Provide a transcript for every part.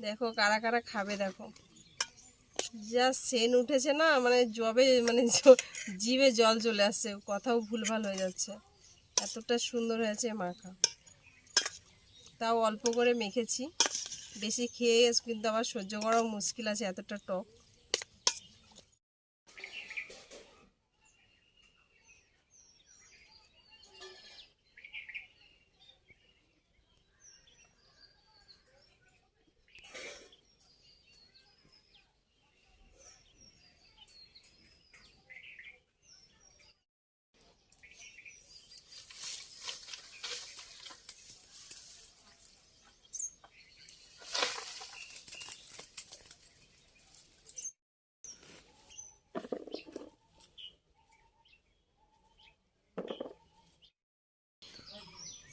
দেখো, কারা কারা খাবে দেখো। যা সেন উঠেছে না মানে জবে মানে জিভে জল চলে আসছে, কথাও ভুলভাল হয়ে যাচ্ছে। এতটা সুন্দর হয়েছে মাখা। তাও অল্প করে মেখেছি। বেশি খেয়ে কিন্তু আবার সহ্য করাও মুশকিল আছে, এতটা টক।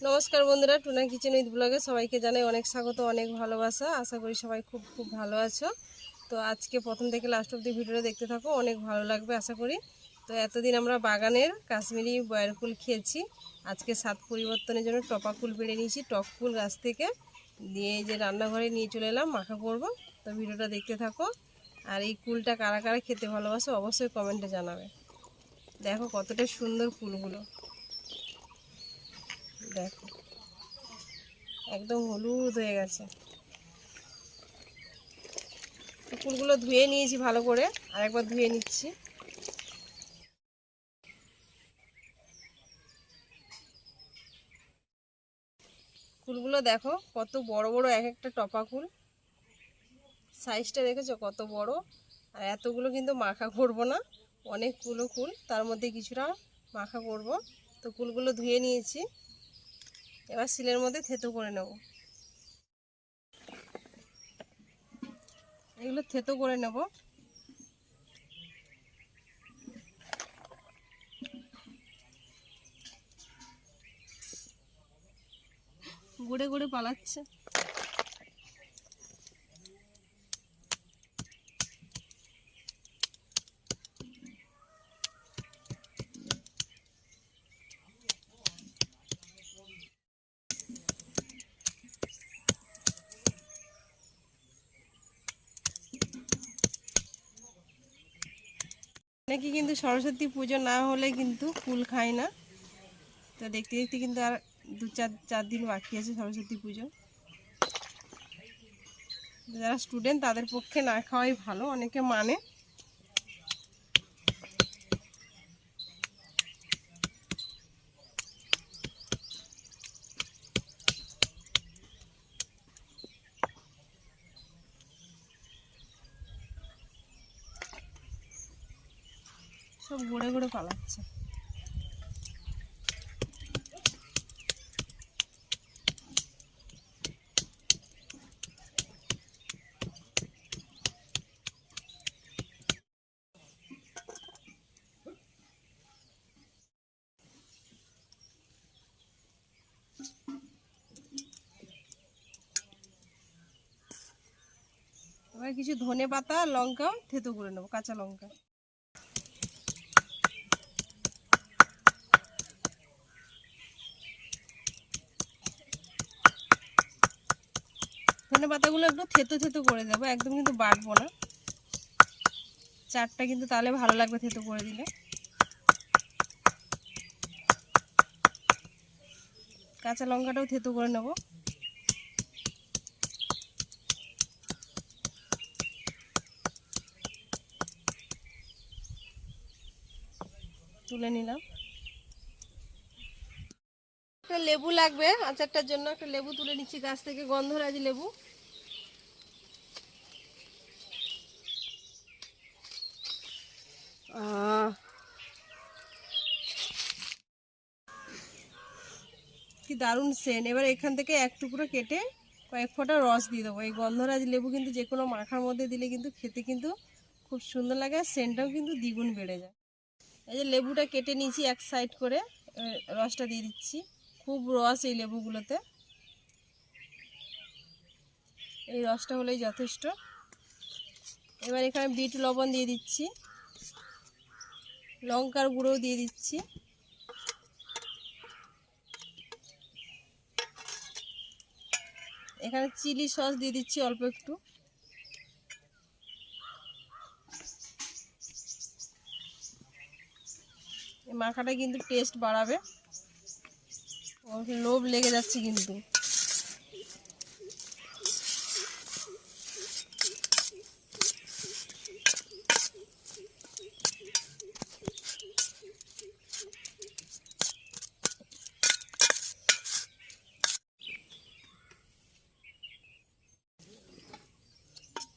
নমস্কার বন্ধুরা, টুনা কিচেন উইথ ব্লগে সবাইকে জানাই অনেক স্বাগত, অনেক ভালোবাসা। আশা করি সবাই খুব খুব ভালো আছো। তো আজকে প্রথম থেকে লাস্ট অব্দি ভিডিওটা দেখতে থাকো, অনেক ভালো লাগবে আশা করি। তো এতদিন আমরা বাগানের কাশ্মীরি বয়ের কুল খেয়েছি। আজকে স্বাদ পরিবর্তনের জন্য টপা কুল পেড়ে নিয়েছি, টক কুল গাছ থেকে। দিয়ে যে রান্নাঘরে নিয়ে চলে এলাম, মাখা করব। তো ভিডিওটা দেখতে থাকো। আর এই কুলটা কারা কারা খেতে ভালোবাসো অবশ্যই কমেন্টে জানাবে। দেখো কতটা সুন্দর কুলগুলো। দেখো। একদম হলুদ হয়ে গেছে। ফুলগুলো ধুয়ে নিয়েছি ভালো করে, আর একবার ধুয়ে নিচ্ছি। ফুলগুলো দেখো, কত বড় বড় এক একটা টপা ফুল। সাইজটা দেখেছ? কত বড়। আর এতগুলো কিন্তু মাখা করব না। অনেকগুলো ফুল, তার মধ্যে কিছুটা মাখা করব। তো ফুলগুলো ধুয়ে নিয়েছি। এবার শিলের মধ্যে থেতো করে নেব। এগুলো থেতো করে নেব। গুড়ে গুড়ে পালাচ্ছে। নাকি কিন্তু সরস্বতী পুজো না হলে কিন্তু ফুল খায় না। তো দেখতে দেখতে কিন্তু আর দু চার চার দিন বাকি আছে সরস্বতী পুজো। যারা স্টুডেন্ট তাদের পক্ষে না খাওয়াই ভালো, অনেকে মানে। সব ঘুরে ঘুরে পালাচ্ছে। কিছু ধনে পাতা লঙ্কা থেতো করে নেব কাঁচা লঙ্কা। ধনে পাতাগুলো একটু থেতো থেতো করে দেবো, একদম কিন্তু বাটবো না। চারটা কিন্তু তাহলে ভালো লাগবে থেতো করে দিলে। কাঁচা লঙ্কাটাও থেতো করে নেব। তুলে নিলাম। একটা লেবু লাগবে আচারটার জন্য, একটা লেবু তুলে নিচ্ছি, গাছ থেকে গন্ধরাজ লেবু। কি দারুণ সেন এবার এখান থেকে এক টুকরো কেটে কয়েক ফোঁটা রস দিয়ে দেবো। এই গন্ধরাজ লেবু কিন্তু যে কোনো মাখার মধ্যে দিলে কিন্তু খেতে কিন্তু খুব সুন্দর লাগে আর সেন্টটাও কিন্তু দ্বিগুণ বেড়ে যায়। এই যে লেবুটা কেটে নিয়েছি এক সাইড করে রসটা দিয়ে দিচ্ছি। খুব রস এই লেবুগুলোতে। এই রসটা হলেই যথেষ্ট। এবার এখানে বিট লবণ দিয়ে দিচ্ছি। লঙ্কার গুঁড়োও দিয়ে দিচ্ছি। এখানে চিলি সস দিয়ে দিচ্ছি অল্প একটু। মাখাটা কিন্তু টেস্ট বাড়াবে। লোভ লেগে যাচ্ছে কিন্তু।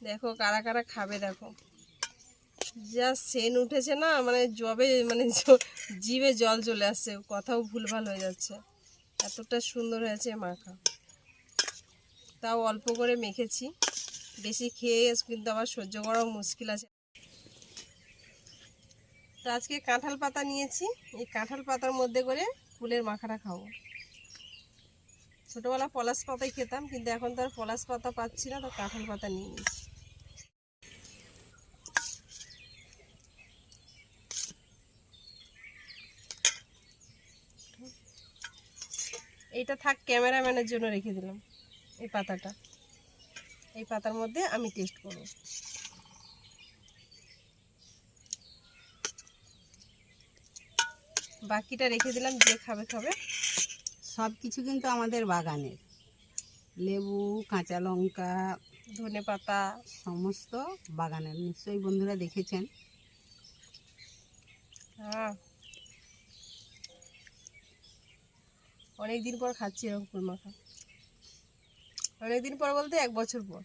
দেখো কারা কারা খাবে দেখো। যা সেন উঠেছে না মানে জবে মানে জিভে জল চলে আসছে, কথাও ভুলভাল হয়ে যাচ্ছে। এতটা সুন্দর হয়েছে মাখা তাও অল্প করে মেখেছি। বেশি খেয়ে কিন্তু আবার সহ্য করাও মুশকিল আছে। তো আজকে কাঁঠাল পাতা নিয়েছি। এই কাঁঠাল পাতার মধ্যে করে ফুলের মাখাটা খাব। ছোটোবেলা পলাশ পাতাই খেতাম, কিন্তু এখন তো আর পলাশ পাতা পাচ্ছি না, তো কাঁঠাল পাতা নিয়ে নিয়েছি। এইটা থাক ক্যামেরাম্যানের জন্য রেখে দিলাম এই পাতাটা। এই পাতার মধ্যে আমি টেস্ট করব। বাকিটা রেখে দিলাম যে খাবে খাবে। সব কিছু কিন্তু আমাদের বাগানের লেবু কাঁচা লঙ্কা ধনে পাতা। সমস্ত বাগানের। নিশ্চয়ই বন্ধুরা দেখেছেন। হ্যাঁ। অনেকদিন পর খাচ্ছি এরকম ফুল মাখা। অনেকদিন পর বলতে এক বছর পর।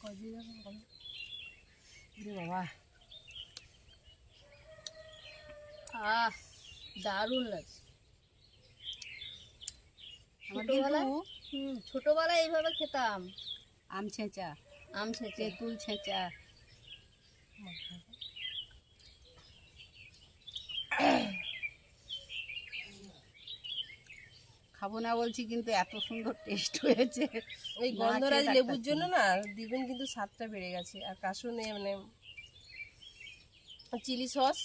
কদিন এখন বাবা। আহ দারুণ লাগছে। ছোটবেলায়? ছোটবেলায় এইভাবে খেতাম। আম ছেঁচা। আম ছেঁচে। তেঁতুল ছেঁচা। খাব না বলছি কিন্তু এত সুন্দর টেস্ট হয়েছে। ওই গন্ধরাজ লেবুর জন্য না। দিবেন কিন্তু স্বাদটা বেড়ে গেছে। আর কাশুনে মানে চিলি সস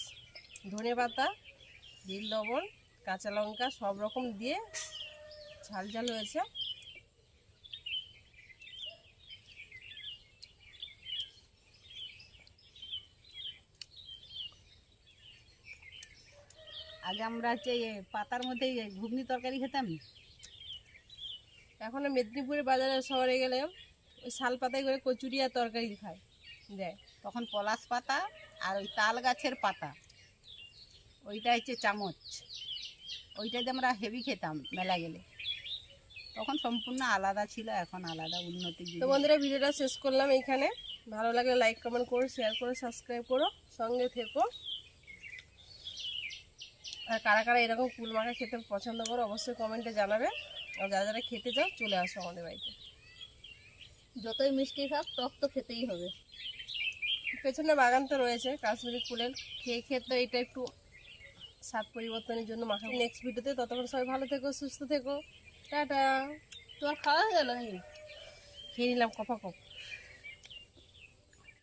ধনে পাতা দিল লবণ কাঁচা লঙ্কা সব রকম দিয়ে ঝাল ঝাল হয়েছে। আগে আমরা হচ্ছে পাতার মধ্যে ঘুগনি তরকারি খেতাম। এখন মেদিনীপুরের বাজারে শহরে গেলে ওই শাল পাতায় করে কচুরি আর তরকারি খায় দেয় তখন পলাশ পাতা আর ওই তাল গাছের পাতা। ওইটা হচ্ছে চামচ। ওইটা দিয়ে আমরা হেভি খেতাম মেলা গেলে। তখন সম্পূর্ণ আলাদা ছিল এখন আলাদা উন্নতি তো বন্ধুরা ভিডিওটা শেষ করলাম এইখানে ভালো লাগলে লাইক কমেন্ট করো শেয়ার করো সাবস্ক্রাইব করো। সঙ্গে থেকো। আর কারা কারা এরকম কুল মাখা খেতে পছন্দ করো অবশ্যই কমেন্টে জানাবে। আর যারা যারা খেতে চাও চলে আসো আমাদের বাড়িতে। যতই মিষ্টি খাক টক তো খেতেই হবে। পেছনে বাগান তো রয়েছে কাশ্মীরি ফুলের খেয়ে খেয়ে তো এটা একটু স্বাদ পরিবর্তনের জন্য মাখা। নেক্সট ভিডিওতে ততক্ষণ সবাই ভালো থেকো সুস্থ থেকো। টাটা। তোমার খাওয়া হয়ে গেল খেয়ে নিলাম কপা কপ